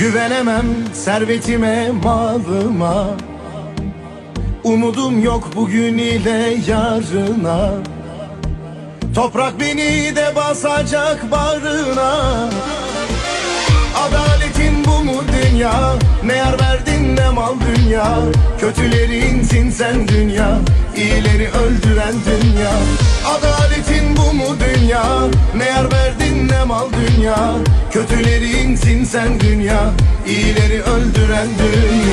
Güvenemem servetime, malıma. Umudum yok bugün ile yarına. Toprak beni de basacak bağrına. Adaletin bu mu dünya? Ne yar verdin ne mal dünya? Kötülerinsin sen dünya İyileri öldüren dünya. Adaletin ne mal dünya. Kötülerinsin sen dünya. İyileri öldüren dünya